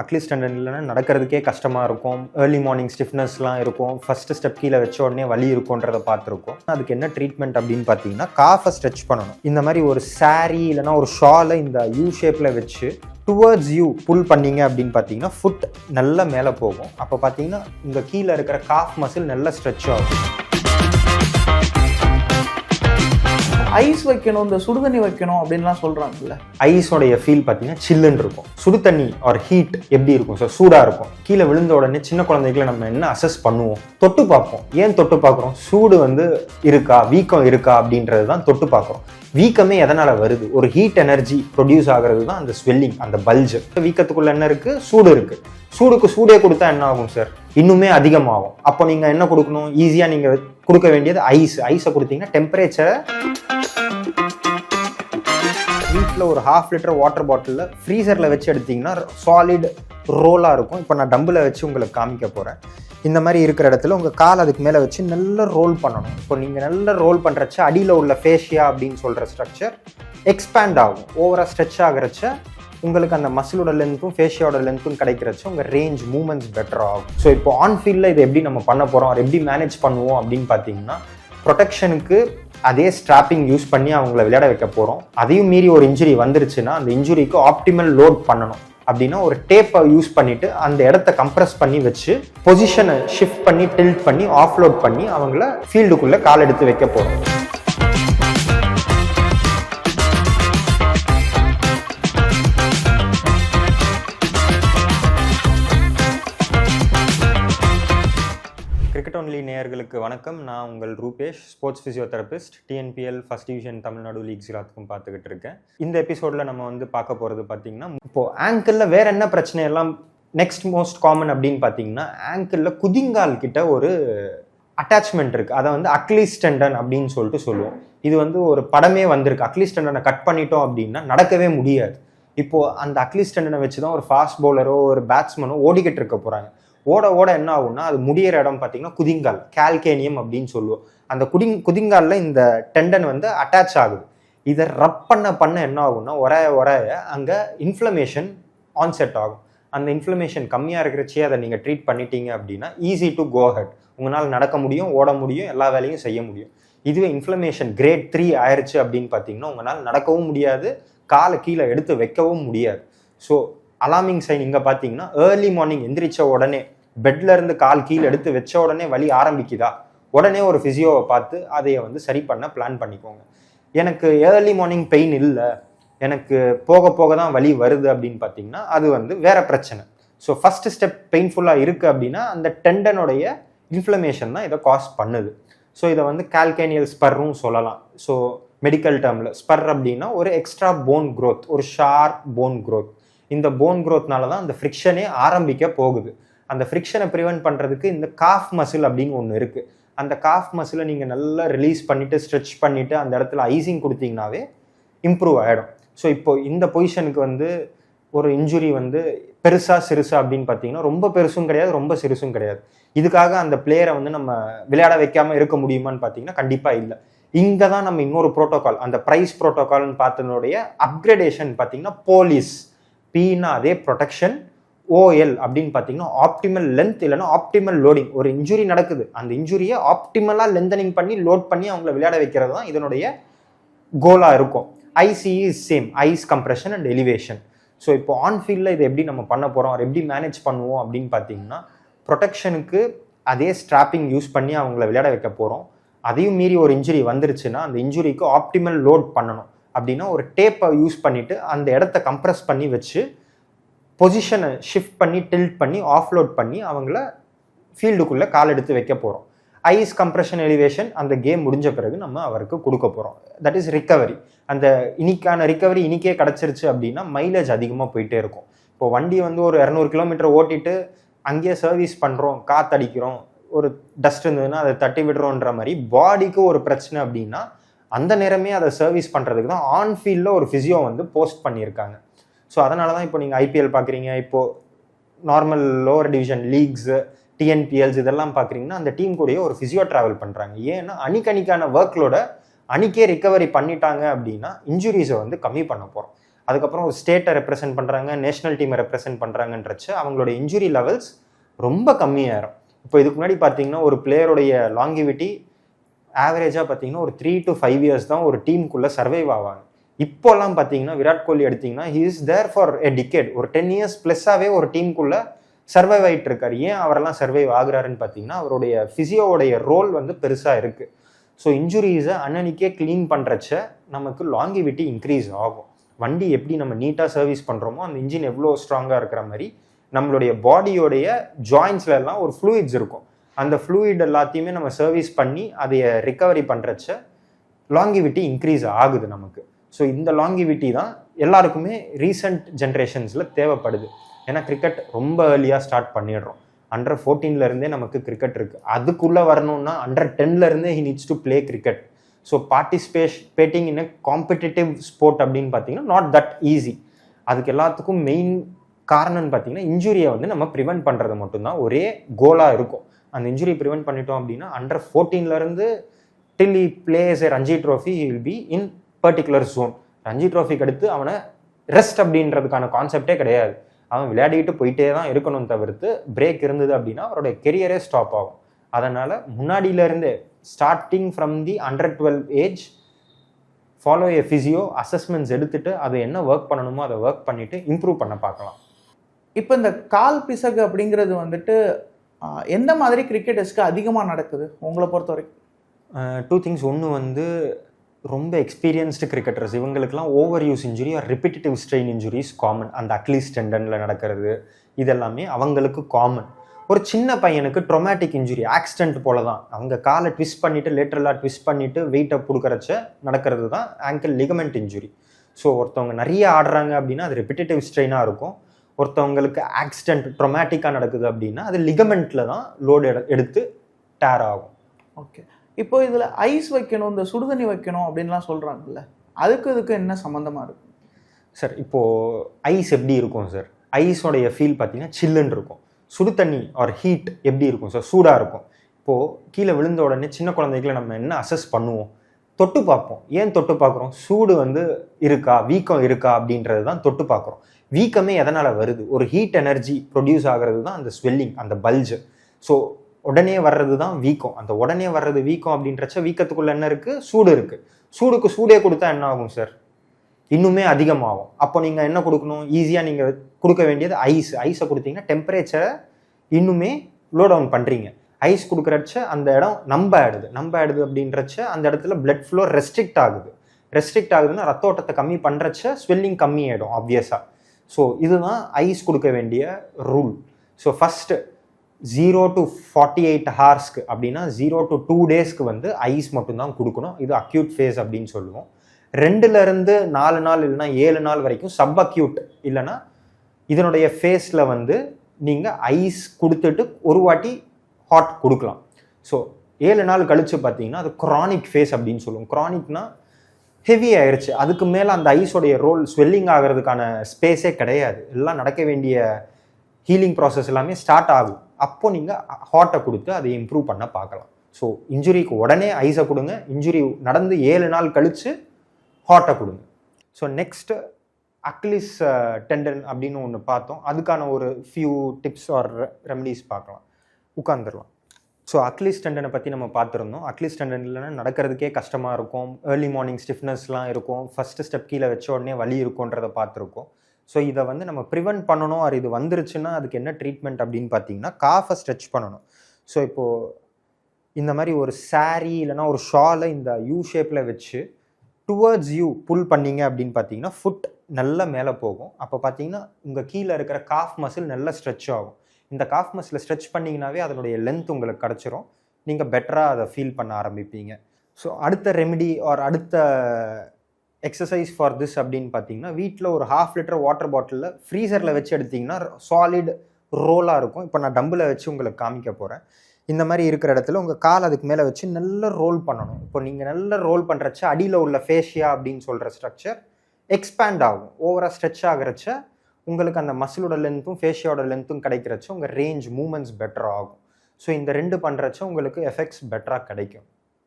At least standard இல்லைன்னா நடக்கிறதுக்கே கஷ்டமாக இருக்கும். ஏர்லி மார்னிங் ஸ்டிஃப்னஸ்லாம் இருக்கும். ஃபஸ்ட்டு ஸ்டெப் கீழே வச்ச உடனே வலி இருக்கும்ன்றத பார்த்துருக்கோம். அதுக்கு என்ன ட்ரீட்மெண்ட் அப்படின்னு பார்த்தீங்கன்னா காஃபை ஸ்ட்ரெச் பண்ணணும். இந்த மாதிரி ஒரு saree இல்லைன்னா ஒரு ஷாலை இந்த யூ ஷேப்பில் வச்சு டுவர்ட்ஸ் யூ புல் பண்ணீங்க அப்படின்னு பார்த்தீங்கன்னா ஃபுட் நல்லா மேலே போகும். அப்போ பார்த்தீங்கன்னா இங்கே கீழே இருக்கிற காஃப் மசில் நல்லா ஸ்ட்ரெச் ஆகும். ஐஸ் வைக்கணும் இந்த சுடுதண்ணி வைக்கணும் அப்படின்லாம் சொல்றாங்கல்ல. ஐஸோடைய ஃபீல் பார்த்தீங்கன்னா சில்லுன்னு இருக்கும். சுடு தண்ணி ஆர் ஹீட் எப்படி இருக்கும் ஸோ சூடாக இருக்கும். கீழே விழுந்த உடனே சின்ன குழந்தைகளை நம்ம என்ன அசஸ் பண்ணுவோம்? தொட்டு பார்ப்போம். ஏன் தொட்டு பார்க்குறோம்? சூடு வந்து இருக்கா? வீக்கம் இருக்கா? அப்படின்றது தான் தொட்டு பார்க்குறோம். வீக்கமே எதனால் வருது? ஒரு ஹீட் எனர்ஜி ப்ரொடியூஸ் ஆகிறது தான் அந்த ஸ்வெல்லிங் அந்த பல்ஜ் வீக்கத்துக்குள்ள என்ன இருக்குது சூடு இருக்குது சூடுக்கு சூடே கொடுத்தா என்ன ஆகும் சார் இன்னுமே அதிகமாகும். அப்போ நீங்கள் என்ன கொடுக்கணும்? ஈஸியாக நீங்கள் கொடுக்க வேண்டியது ஐஸ் ஐஸை கொடுத்தீங்கன்னா டெம்பரேச்சரை வீட்டில் ஒரு ஹாஃப் லிட்டர் வாட்டர் பாட்டிலில் ஃப்ரீசரில் வச்சு எடுத்தீங்கன்னா சாலிட் ரோலாக இருக்கும். இப்போ நான் டம்பில் வச்சு உங்களுக்கு காமிக்க போகிறேன் இந்த மாதிரி இருக்கிற இடத்துல உங்கள் கால் அதுக்கு மேலே வச்சு நல்லா ரோல் பண்ணணும். இப்போ நீங்கள் நல்லா ரோல் பண்ணுறச்ச அடியில் உள்ள ஃபேஷியா அப்படின்னு சொல்கிற ஸ்ட்ரக்சர் எக்ஸ்பேண்ட் ஆகும். ஓவராக ஸ்ட்ரெச் ஆகிறச்ச உங்களுக்கு அந்த மசிலோட லென்த்தும் ஃபேஷியோட லென்த்தும் கிடைக்கிறச்சு உங்கள் ரேஞ்ச் மூமெண்ட்ஸ் பெட்டர் ஆகும். ஸோ இப்போ ஆன் ஃபீல்டில் இதை எப்படி நம்ம பண்ண போகிறோம் அதை எப்படி மேனேஜ் பண்ணுவோம்? அப்படின்னு பார்த்தீங்கன்னா ப்ரொடெக்ஷனுக்கு அதே ஸ்ட்ராப்பிங் யூஸ் பண்ணி அவங்கள விளையாட வைக்க போகிறோம் அதையும் மீறி ஒரு இன்ஜுரி வந்துருச்சுன்னா அந்த இன்ஜுரிக்கு ஆப்டிமல் லோட் பண்ணணும். அப்படின்னா ஒரு டேப்பை யூஸ் பண்ணிட்டு அந்த இடத்த கம்ப்ரஸ் பண்ணி வச்சு பொசிஷனை ஷிஃப்ட் பண்ணி டில்ட் பண்ணி ஆஃப்லோட் பண்ணி அவங்கள ஃபீல்டுக்குள்ளே கால் எடுத்து வைக்க போகிறோம் நேயர்களுக்கு வணக்கம். நான் உங்கள் Rupesh sports physiotherapist TNPL first division Tamil Nadu leagues எல்லாத்துக்கும் பார்த்துக்கிட்டு இருக்கேன். இந்த எபிசோடில் நம்ம வந்து பார்க்க போகிறது பார்த்தீங்கன்னா இப்போது ஆங்கிளில் வேற என்ன பிரச்சனை எல்லாம் நெக்ஸ்ட் மோஸ்ட் காமன் அப்படின்னு பார்த்தீங்கன்னா ஆங்கிளில் குதிங்கால் கிட்ட ஒரு அட்டாச்மெண்ட் இருக்குது அதை வந்து அக்லிஸ்டண்டன் அப்படின்னு சொல்லிட்டு சொல்லுவோம். இது வந்து ஒரு படமே வந்திருக்கு. அக்லிஸ்டண்டனை கட் பண்ணிட்டோம் அப்படின்னா நடக்கவே முடியாது. இப்போது அந்த அக்லிஸ்டண்டனை வச்சு தான் ஒரு ஃபாஸ்ட் பவுலரோ ஒரு பேட்ஸ்மேனோ ஓடிக்கிட்டு இருக்க போகிறாங்க ஓட ஓட என்ன ஆகும்னா அது முடியிற இடம் பார்த்தீங்கன்னா குதிங்கால் கால்கேனியம் அப்படின்னு சொல்லுவோம். அந்த குடிங் குதிங்காலில் இந்த டெண்டன் வந்து அட்டாச் ஆகுது. இதை ரப் பண்ண பண்ண என்ன ஆகும்னா ஒரே ஒரே அங்கே இன்ஃப்ளமேஷன் ஆன்செட் ஆகும். அந்த இன்ஃப்ளமேஷன் கம்மியாக இருக்கிறச்சே அதை நீங்கள் ட்ரீட் பண்ணிட்டீங்க அப்படின்னா ஈஸி டு கோ ஹெட் உங்களால் நடக்க முடியும் ஓட முடியும் எல்லா வேலையும் செய்ய முடியும். இதுவே இன்ஃப்ளமேஷன் கிரேட் த்ரீ ஆயிடுச்சு அப்படின்னு பார்த்தீங்கன்னா உங்களால் நடக்கவும் முடியாது காலை கீழே எடுத்து வைக்கவும் முடியாது. ஸோ அலாமிங் சைன் இங்கே பார்த்தீங்கன்னா ஏர்லி மார்னிங் எந்திரிச்ச உடனே பெட்ல இருந்து கால் கீழே எடுத்து வச்ச உடனே வலி ஆரம்பிக்குதா? உடனே ஒரு ஃபிசியோவை பார்த்து அதைய வந்து சரி பண்ண பிளான் பண்ணிக்கோங்க. எனக்கு ஏர்லி மார்னிங் பெயின் இல்லை. எனக்கு போக போக தான் வலி வருது அப்படின்னு பார்த்தீங்கன்னா அது வந்து வேற பிரச்சனை. ஸோ ஃபர்ஸ்ட் ஸ்டெப் பெயின்ஃபுல்லாக இருக்குது அப்படின்னா அந்த டெண்டனுடைய இன்ஃப்ளமேஷன் தான் இதை காஸ் பண்ணுது. ஸோ இதை வந்து கால்கேனியல் ஸ்பர்ரும் சொல்லலாம். ஸோ மெடிக்கல் டேர்மில் ஸ்பர் அப்படின்னா ஒரு எக்ஸ்ட்ரா போன் க்ரோத் ஒரு ஷார்ப் போன் க்ரோத் இந்த போன் க்ரோத்னால தான் அந்த ஃப்ரிக்ஷனே ஆரம்பிக்க போகுது. அந்த ஃப்ரிக்ஷனை ப்ரிவென்ட் பண்ணுறதுக்கு இந்த காஃப் மசில் அப்படின்னு ஒன்று இருக்குது அந்த காஃப் மசிலை நீங்கள் நல்லா ரிலீஸ் பண்ணிவிட்டு ஸ்ட்ரெச் பண்ணிவிட்டு அந்த இடத்துல ஐசிங் கொடுத்தீங்கனாவே இம்ப்ரூவ் ஆகிடும் ஸோ இப்போ இந்த பொசிஷனுக்கு வந்து ஒரு இன்ஜுரி வந்து பெருசா சிறுசா அப்படின்னு பார்த்தீங்கன்னா ரொம்ப பெருசும் கிடையாது ரொம்ப சிறுசும் கிடையாது. இதுக்காக அந்த பிளேயரை வந்து நம்ம விளையாட வைக்காம இருக்க முடியுமான்னு பார்த்தீங்கன்னா கண்டிப்பாக இல்லை. இங்கே தான் நம்ம இன்னொரு ப்ரோட்டோகால் அந்த ப்ரைஸ் ப்ரோட்டோகால்னு பார்த்ததனுடைய அப்கிரேடேஷன் பார்த்தீங்கன்னா போலீஸ் பின்னா அதே ப்ரொடெக்ஷன் ஓஎல் அப்படின்னு பார்த்தீங்கன்னா ஆப்டிமல் லென்த் இல்லைன்னா ஆப்டிமல் லோடிங் ஒரு இன்ஜுரி நடக்குது. அந்த இன்ஜுரியை ஆப்டிமலாக லென்தனிங் பண்ணி லோட் பண்ணி அவங்கள விளையாட வைக்கிறது தான் இதனுடைய கோலாக இருக்கும். ICE is same ice compression and elevation so இப்போ ஆன் ஃபீல்டில் இதை எப்படி நம்ம பண்ண போகிறோம் அதை எப்படி மேனேஜ் பண்ணுவோம்? அப்படின்னு பார்த்தீங்கன்னா ப்ரொடெக்ஷனுக்கு அதே ஸ்ட்ராப்பிங் யூஸ் பண்ணி அவங்கள விளையாட வைக்க போகிறோம் அதையும் மீறி ஒரு இன்ஜுரி வந்துருச்சுன்னா அந்த இன்ஜுரிக்கு ஆப்டிமல் லோட் பண்ணணும். அப்படின்னா ஒரு டேப்பை யூஸ் பண்ணிவிட்டு அந்த இடத்த கம்ப்ரஸ் பண்ணி வச்சு பொசிஷனை ஷிஃப்ட் பண்ணி டில்ட் பண்ணி ஆஃப்லோட் பண்ணி அவங்கள ஃபீல்டுக்குள்ளே கால் எடுத்து வைக்க போகிறோம் ஐஸ் கம்ப்ரெஷன் எலிவேஷன் அந்த கேம் முடிஞ்ச பிறகு நம்ம அவருக்கு கொடுக்க போகிறோம் தட் இஸ் ரிக்கவரி அந்த இன்னைக்கான ரிக்கவரி இன்னைக்கே கிடச்சிருச்சு அப்படின்னா மைலேஜ் அதிகமாக போயிட்டே இருக்கும். இப்போ வண்டி வந்து ஒரு இரநூறு கிலோமீட்டர் ஓட்டிட்டு அங்கேயே சர்வீஸ் பண்ணுறோம் காத்தடிக்கிறோம் ஒரு டஸ்ட் இருந்ததுன்னா அதை தட்டி விடுறோன்ற மாதிரி பாடிக்கு ஒரு பிரச்சனை அப்படின்னா அந்த நேரமே அதை சர்வீஸ் பண்ணுறதுக்கு தான் ஆன் ஃபீல்டில் ஒரு ஃபிசியோ வந்து போஸ்ட் பண்ணியிருக்காங்க. ஸோ அதனால தான் இப்போ நீங்கள் ஐபிஎல் பார்க்குறீங்க. இப்போது normal lower division leagues TNPLs இதெல்லாம் பார்க்குறீங்கன்னா அந்த டீம் கூடயே ஒரு ஃபிசியோ ட்ராவல் பண்ணுறாங்க ஏன்னா அணிக்கணிக்கான ஒர்க்லோட அணிக்கே ரிக்கவரி பண்ணிட்டாங்க அப்படின்னா இன்ஜுரிஸை வந்து கம்மி பண்ண போகிறோம் அதுக்கப்புறம் ஒரு ஸ்டேட்டை ரெப்ரசென்ட் பண்ணுறாங்க நேஷனல் டீமை ரெப்ரசென்ட் பண்ணுறாங்கன்றச்சு அவங்களோட இன்ஜுரி லெவல்ஸ் ரொம்ப கம்மியாயிரும். இப்போ இதுக்கு முன்னாடி பார்த்தீங்கன்னா ஒரு பிளேயருடைய லாங்கிவிட்டி ஆவரேஜாக பார்த்தீங்கன்னா ஒரு த்ரீ டு ஃபைவ் இயர்ஸ் தான் ஒரு டீமுக்குள்ளே சர்வைவ் ஆவாங்க. இப்போல்லாம் பார்த்தீங்கன்னா விராட் கோலி எடுத்தீங்கன்னா he is there for a decade ஒரு டென் இயர்ஸ் ப்ளஸ்ஸாகவே ஒரு டீமுக்குள்ளே சர்வைவ் ஆகிட்டு இருக்காரு. ஏன் அவரெல்லாம் சர்வைவ் ஆகுறாருன்னு பார்த்தீங்கன்னா அவருடைய ஃபிசியோவுடைய ரோல் வந்து பெருசாக இருக்குது ஸோ இன்ஜுரிஸை அன்னன்னைக்கே க்ளீன் பண்ணுறச்ச நமக்கு லாங்கிவிட்டி இன்க்ரீஸ் ஆகும். வண்டி எப்படி நம்ம நீட்டாக சர்வீஸ் பண்ணுறோமோ அந்த இன்ஜின் எவ்வளோ ஸ்ட்ராங்காக இருக்கிற மாதிரி நம்மளுடைய பாடியோடைய ஜாயின்ஸ்ல எல்லாம் ஒரு ஃப்ளூயிட்ஸ் இருக்கும். அந்த ஃப்ளூயிட் எல்லாத்தையுமே நம்ம சர்வீஸ் பண்ணி அதைய ரிக்கவரி பண்ணுறச்ச லாங்கிவிட்டி இன்க்ரீஸ் ஆகுது நமக்கு. ஸோ இந்த லாங்கிவிட்டி தான் எல்லாருக்குமே ரீசெண்ட் ஜென்ரேஷன்ஸில் தேவைப்படுது. ஏன்னா கிரிக்கெட் ரொம்ப ஏர்லியாக ஸ்டார்ட் பண்ணிடுறோம். அண்டர் ஃபோர்டீன்லேருந்தே நமக்கு கிரிக்கெட் இருக்குது அதுக்குள்ளே வரணும்னா under டென்லேருந்தே he needs to play cricket so participating in a competitive sport அப்படின்னு பார்த்தீங்கன்னா நாட் தட் ஈஸி அதுக்கு எல்லாத்துக்கும் மெயின் காரணம்னு பார்த்தீங்கன்னா இன்ஜுரியை வந்து நம்ம ப்ரிவென்ட் பண்ணுறது மட்டும்தான். ஒரே கோலாக இருக்கும். அந்த இன்ஜுரி ப்ரிவென்ட் பண்ணிட்டோம் அப்படின்னா under ஃபோர்டீன்லேருந்து till he plays a Ranji trophy will be in particular zone Ranji ட்ரோஃபிக்கு அடுத்து அவனை ரெஸ்ட் அப்படின்றதுக்கான கான்செப்டே கிடையாது. அவன் விளையாடிட்டு போயிட்டே தான் இருக்கணும் தவிர்த்து பிரேக் இருந்தது அப்படின்னா அவருடைய கெரியரே ஸ்டாப் ஆகும். அதனால் முன்னாடியிலேருந்தே starting from the under twelve age follow a physio assessments எடுத்துட்டு அதை என்ன ஒர்க் பண்ணணுமோ அதை ஒர்க் பண்ணிட்டு இம்ப்ரூவ் பண்ண பார்க்கலாம். இப்போ இந்த கால் பிசகு அப்படிங்கிறது வந்துட்டு எந்த மாதிரி கிரிக்கெட்டர்ஸ்க்கு அதிகமாக நடக்குது உங்களை பொறுத்த வரைக்கும் டூ திங்ஸ் ஒன்று வந்து ரொம்ப எக்ஸ்பீரியன்ஸ்டு கிரிக்கெட்டர்ஸ் இவங்களுக்குலாம் over use injury or repetitive strain injuries common அந்த அட்லீஸ்ட் டெண்டனில் நடக்கிறது. இதெல்லாமே அவங்களுக்கு காமன் ஒரு சின்ன பையனுக்கு ட்ரொமேட்டிக் இன்ஜுரி ஆக்சிடென்ட் போல தான் அவங்க காலை ட்விஸ்ட் பண்ணிவிட்டு லேட்டரலாக ட்விஸ்ட் பண்ணிவிட்டு வெயிட்டை கொடுக்கறச்ச நடக்கிறது தான் ஆங்கிள் லிகமெண்ட் இன்ஜுரி ஸோ ஒருத்தவங்க நிறைய ஆடுறாங்க அப்படின்னா அது ரிப்பிட்டேட்டிவ் ஸ்ட்ரெயினாக இருக்கும். ஒருத்தவங்களுக்கு ஆக்சிடென்ட் ட்ரொமேட்டிக்காக நடக்குது அப்படின்னா அது லிகமெண்ட்டில் தான் லோடு எடுத்து டேர் ஆகும். ஓகே இப்போ இதில் ஐஸ் வைக்கணும் இந்த சுடுதண்ணி வைக்கணும் அப்படின்லாம் சொல்கிறாங்கல்ல அதுக்கு இதுக்கு என்ன சம்மந்தமாக இருக்கு? சார் இப்போது ஐஸ் எப்படி இருக்கும் சார் ஐஸோடைய ஃபீல் பார்த்தீங்கன்னா சில்லுன்னு இருக்கும். சுடு தண்ணி ஆர் ஹீட் எப்படி இருக்கும் சார் சூடாக இருக்கும். இப்போது கீழே விழுந்த உடனே சின்ன குழந்தைகளை நம்ம என்ன அசஸ் பண்ணுவோம்? தொட்டு பார்ப்போம். ஏன் தொட்டு பார்க்குறோம்? சூடு வந்து இருக்கா? வீக்கம் இருக்கா? அப்படின்றது தான் தொட்டு பார்க்குறோம். வீக்கமே எதனால் வருது? ஒரு ஹீட் எனர்ஜி ப்ரொடியூஸ் ஆகிறது தான் அந்த ஸ்வெல்லிங் அந்த பல்ஜ் ஸோ உடனே வர்றது தான் வீக்கம். அந்த உடனே வர்றது வீக்கம் அப்படின்றச்ச வீக்கத்துக்குள்ள என்ன இருக்குது சூடு இருக்குது சூடுக்கு சூடே கொடுத்தா என்ன ஆகும் சார் இன்னுமே அதிகமாகும். அப்போ நீங்கள் என்ன கொடுக்கணும்? ஈஸியாக நீங்கள் கொடுக்க வேண்டியது ஐஸ் ஐஸை கொடுத்தீங்கன்னா டெம்பரேச்சரை இன்னுமே லோ டவுன் பண்ணுறீங்க ஐஸ் கொடுக்குறச்ச அந்த இடம் நம்ப ஆயிடுது நம்ப ஆயிடுது அப்படின்றச்ச அந்த இடத்துல பிளட் ஃப்ளோ ரெஸ்ட்ரிக்ட் ஆகுது. ரெஸ்ட்ரிக்ட் ஆகுதுன்னா ரத்த ஓட்டத்தை கம்மி பண்ணுறச்ச ஸ்வெல்லிங் கம்மி ஆகிடும் ஆப்வியஸாக ஸோ இதுதான் ஐஸ் கொடுக்க வேண்டிய rule so first zero to forty eight ஹார்ஸ்க்கு அப்படின்னா ஜீரோ டு டூ டேஸ்க்கு வந்து ஐஸ் மட்டும்தான் கொடுக்கணும். இது அக்யூட் ஃபேஸ் அப்படின்னு சொல்லுவோம். ரெண்டுலேருந்து நாலு நாள் இல்லைன்னா ஏழு நாள் வரைக்கும் சப் அக்யூட் இல்லைன்னா இதனுடைய ஃபேஸில் வந்து நீங்கள் ஐஸ் கொடுத்துட்டு ஒரு வாட்டி ஹாட் கொடுக்கலாம். ஸோ ஏழு நாள் கழித்து பார்த்தீங்கன்னா அது க்ரானிக் ஃபேஸ் அப்படின்னு சொல்லுவோம். க்ரானிக்னா ஹெவி ஆயிடுச்சு அதுக்கு மேலே அந்த ஐஸோடைய ரோல் ஸ்வெல்லிங் ஆகிறதுக்கான ஸ்பேஸே கிடையாது. எல்லாம் நடக்க வேண்டிய ஹீலிங் ப்ராசஸ் எல்லாமே ஸ்டார்ட் ஆகும். அப்போது நீங்கள் ஹாட்டை கொடுத்து அதை இம்ப்ரூவ் பண்ண பார்க்கலாம். ஸோ இன்ஜுரிக்கு உடனே ஐஸை கொடுங்க. இன்ஜுரி நடந்து ஏழு நாள் கழித்து ஹாட்டை கொடுங்க. ஸோ நெக்ஸ்ட்டு அக்லிஸ் டெண்டன் அப்படின்னு ஒன்று பார்த்தோம். அதுக்கான ஒரு ஃபியூ டிப்ஸ் ஆர் ரெமடிஸ் பார்க்கலாம். உட்காந்துடலாம் ஸோ அக்லிஸ் டெண்டனை பற்றி நம்ம பார்த்துருந்தோம். அக்லிஸ் டெண்டன் இல்லைனா நடக்கிறதுக்கே கஷ்டமாக இருக்கும். ஏர்லி மார்னிங் ஸ்டிஃப்னஸ்லாம் இருக்கும். ஃபஸ்ட்டு ஸ்டெப் கீழே வச்ச உடனே வலி இருக்கும்ன்றதை பார்த்துருக்கோம். ஸோ இதை வந்து நம்ம ப்ரிவென்ட் பண்ணணும். அது இது வந்துருச்சுன்னா அதுக்கு என்ன ட்ரீட்மெண்ட் அப்படின்னு பார்த்தீங்கன்னா காஃபை ஸ்ட்ரெச் பண்ணணும். ஸோ இப்போது இந்த மாதிரி ஒரு saree இல்லைன்னா ஒரு ஷாலை இந்த யூ ஷேப்பில் வச்சு டுவர்ட்ஸ் யூ புல் பண்ணீங்க அப்படின்னு பார்த்தீங்கன்னா ஃபுட் நல்லா மேலே போகும். அப்போ பார்த்தீங்கன்னா உங்கள் கீழே இருக்கிற காஃப் மசில் நல்லா ஸ்ட்ரெச் ஆகும். இந்த காஃப் மசில் ஸ்ட்ரெச் பண்ணிங்கனாவே அதனுடைய லென்த் உங்களுக்கு கிடச்சிரும். நீங்கள் பெட்டராக அதை ஃபீல் பண்ண ஆரம்பிப்பீங்க. ஸோ அடுத்த ரெமெடி ஆர் அடுத்த எக்ஸசைஸ் ஃபார் திஸ் அப்படின்னு பார்த்தீங்கன்னா வீட்டில் ஒரு ஹாஃப் லிட்டர் வாட்டர் பாட்டிலில் ஃப்ரீசரில் வச்சு எடுத்தீங்கன்னா சாலிட் ரோலாக இருக்கும். இப்போ நான் டம்பில் வச்சு உங்களுக்கு காமிக்க போகிறேன் இந்த மாதிரி இருக்கிற இடத்துல உங்கள் கால் அதுக்கு மேலே வச்சு நல்லா ரோல் பண்ணணும். இப்போ நீங்கள் நல்லா ரோல் பண்ணுறச்ச அடியில் உள்ள ஃபேஷியா அப்படின்னு சொல்கிற ஸ்ட்ரக்சர் எக்ஸ்பேண்ட் ஆகும். ஓவராக ஸ்ட்ரெச் ஆகிறச்ச உங்களுக்கு அந்த மசிலோட லென்த்தும் ஃபேஷியோட லென்த்தும் கிடைக்கிறச்ச உங்கள் ரேஞ்ச் மூமெண்ட்ஸ் பெட்டர் ஆகும். ஸோ இந்த ரெண்டு பண்ணுறச்சும் உங்களுக்கு எஃபெக்ட்ஸ் பெட்டராக கிடைக்கும்.